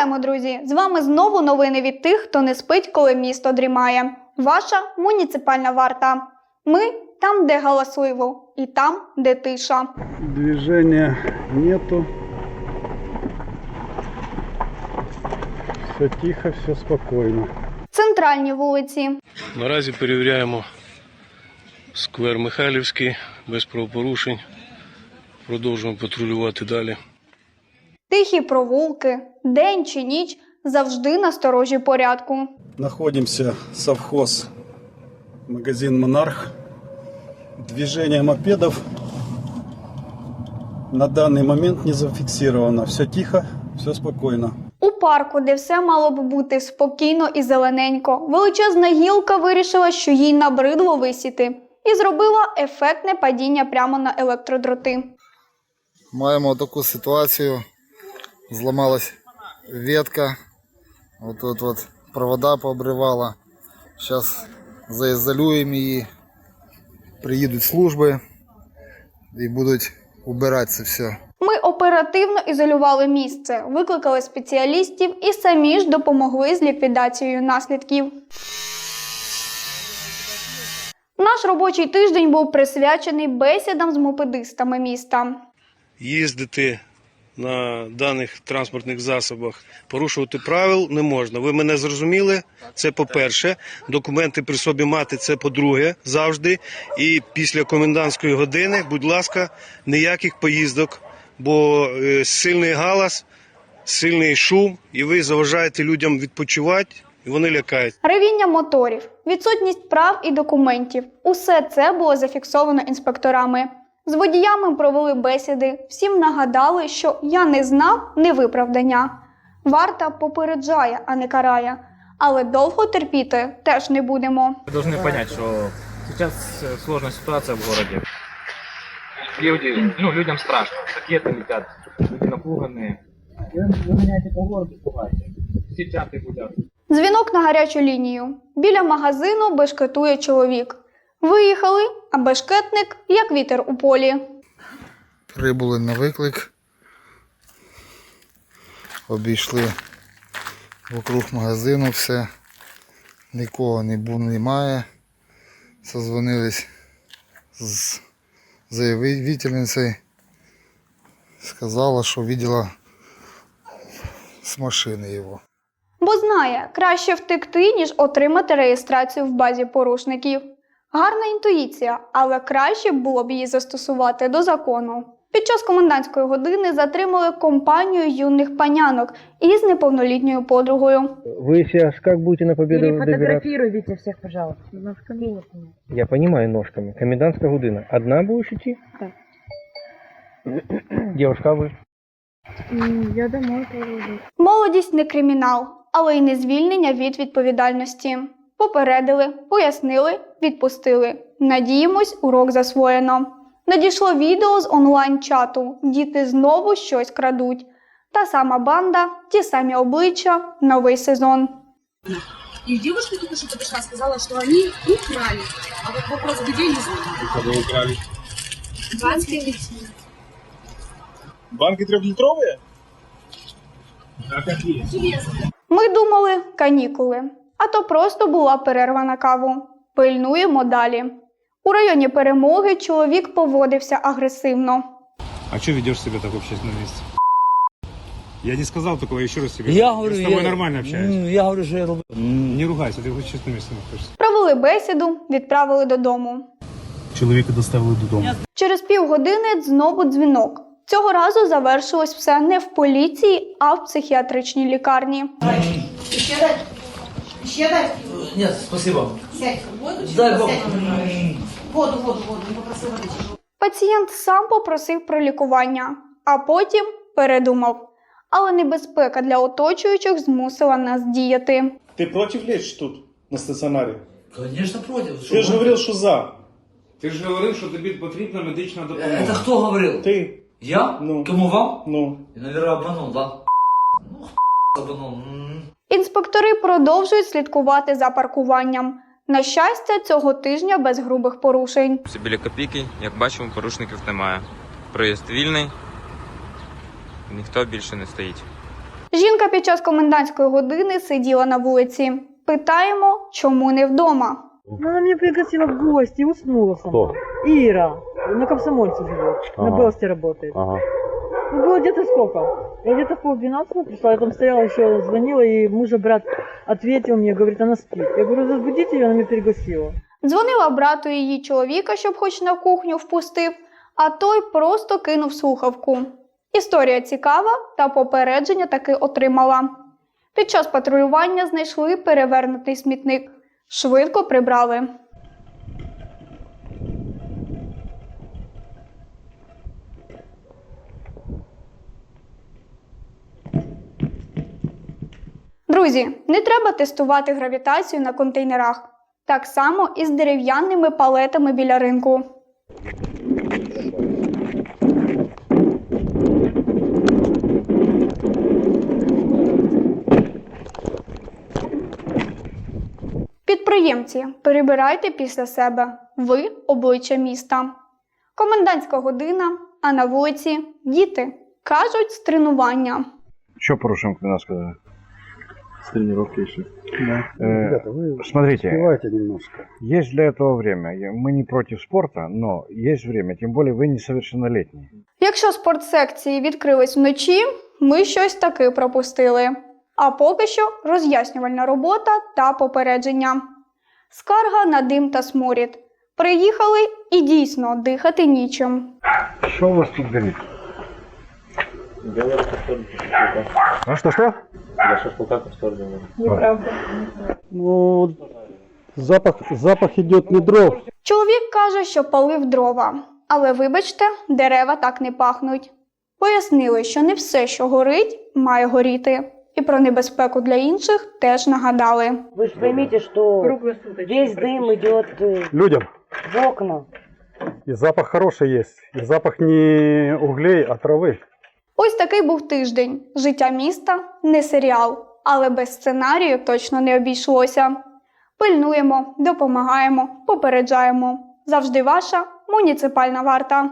Вітаємо, друзі! З вами знову новини від тих, хто не спить, коли місто дрімає. Ваша муніципальна варта. Ми там, де галасливо, і там, де тиша. Движения нету. Все тихо, все спокойно. Центральні вулиці. Наразі перевіряємо сквер Михайлівський без правопорушень. Продовжуємо патрулювати далі. Тихі провулки, день чи ніч завжди на сторожі порядку. Находимся совхоз магазин Монарх. Движение мопедов на данный момент не зафиксировано. Все тихо, все спокойно. У парку, де все мало б бути спокійно і зелененько, величезна гілка вирішила, що їй набридло висіти, і зробила ефектне падіння прямо на електродроти. Маємо таку ситуацію. Зламалась ветка. От тут от провода пообривала. Зараз заізолюємо її. Приїдуть служби і будуть убирати це все. Ми оперативно ізолювали місце, викликали спеціалістів і самі ж допомогли з ліквідацією наслідків. Наш робочий тиждень був присвячений бесідам з мопедистами міста. Їздити на даних транспортних засобах, порушувати правил не можна. Ви мене зрозуміли? Це по-перше. Документи при собі мати це по-друге, завжди. І після комендантської години, будь ласка, ніяких поїздок, бо е, сильний галас, сильний шум, і ви заважаєте людям відпочивати, і вони лякають. Ревіння моторів, відсутність прав і документів усе це було зафіксовано інспекторами. З водіями провели бесіди, всім нагадали, що я не знав не виправдання. Варта попереджає, а не карає. Але довго терпіти теж не будемо. Вы должны понять, что сейчас э, сложная ситуация в городе. Люди, ну, людям страшно. Ракеты летят, люди напуганные. Вы меняете по городу, бываете. Все чаты гудят. Дзвінок на гарячу лінію. Біля магазину бешкетує чоловік. Виїхали, а бешкетник як вітер у полі. Прибули на виклик. Обійшли вокруг магазину все. Нікого не було, немає. Созвонились з заявительницею. Сказала, що видела з машини його. Бо знає, краще втекти, ніж отримати реєстрацію в базі порушників. Гарна інтуїція, але краще було б її застосувати до закону. Під час комендантської години затримали компанію юних панянок із неповнолітньою подругою. Вы сейчас как будете на победу добираться? Перефотографируйте всех, пожалуйста. Ножками. Я понимаю ножками. Комендантская година. Одна будешь идти? Да. Девушка, а вы? Я домой пойду. Молодість не кримінал, але й не звільнення від відповідальності. Попередили, пояснили, відпустили. Надіємось, урок засвоєно. Надійшло відео з онлайн-чату. Діти знову щось крадуть. Та сама банда, ті самі обличчя, новий сезон. И девушка только что подошла, сказала, что они украли. А вот вопрос, где не знаю. Кого украли? Банки Банки трехлитровые? А какие? Ми думали канікули, а то просто була перерва на каву. Пильнуємо далі. У районі перемоги чоловік поводився агресивно. А что ведешь себя так в общественном месте? Я не сказал такого, еще раз тебе. Я говорю. с тобой я, нормально общаюсь. Ну, я говорю, що я роблю. Не ругайся, ты в общественном месте находишься. Провели бесіду, відправили додому. Чоловіка доставили додому. Через півгодини знову дзвінок. Цього разу завершилось все не в поліції, а в психіатричній лікарні. Еще дать? Еще дать? Ні, спасибо. Сядь. Воду? Дай Бог. Сядь. Воду, воду, воду. Не попросил водички. Пацієнт сам попросив про лікування, а потім передумав. Але небезпека для оточуючих змусила нас діяти. Ты против лечь тут, на стационаре? Конечно, против. Ты же говорил, что за. Ти ж говорив, що тобі потрібна медична допомога. Это кто говорил? Ты. Я? Ну. Кому вам? Ну. Я, наверное, обманул, да? Ну, обманул. М. Інспектори продовжують слідкувати за паркуванням. На щастя, цього тижня без грубих порушень. Всі біля копійки, як бачимо, порушників немає. Проїзд вільний, ніхто більше не стоїть. Жінка під час комендантської години сиділа на вулиці. Питаємо, чому не вдома. Ну, она меня пригласила в гости и уснула сама. Ира. На комсомольце живет. На Белсте работает. Ага. Было где-то сколько? Я где-то в пол пришла, я там стояла еще, звонила, и мужа брат ответил мне, говорит, она спит. Я говорю, разбудите ее, она меня пригласила. Дзвонила брату її чоловіка, щоб хоч на кухню впустив, а той просто кинув слухавку. Історія цікава, та попередження таки отримала. Під час патрулювання знайшли перевернутий смітник. Швидко прибрали. Друзі, не треба тестувати гравітацію на контейнерах. Так само і з дерев'яними палетами біля ринку. Підприємці, перебирайте після себе. Ви обличчя міста. Комендантська година, а на вулиці діти. Кажуть, з тренування. Что порушим, когда сказали? С тренировки еще. Да. Э, Ребята, вы Смотрите, успевайте немножко. есть для этого время. Я- Мы не против спорта, но есть время. Тем более вы несовершеннолетний. Якщо спортсекції відкрились вночі, ми щось таки пропустили. А поки що роз'яснювальна робота та попередження. Скарга на дим та сморід. Приїхали і дійсно дихати нічим. Что у вас тут горит? А что, что? Ну, запах, запах идет не дров. Чоловік каже, що палив дрова. Але вибачте, дерева так не пахнуть. Пояснили, що не все, що горить, має горіти. І про небезпеку для інших теж нагадали. Вы же поймите, что весь дым идет Людям. в окна. И запах хороший есть. И запах не углей, а травы. Ось такий був тиждень. Життя міста не серіал, але без сценарію точно не обійшлося. Пильнуємо, допомагаємо, попереджаємо. Завжди ваша муніципальна варта.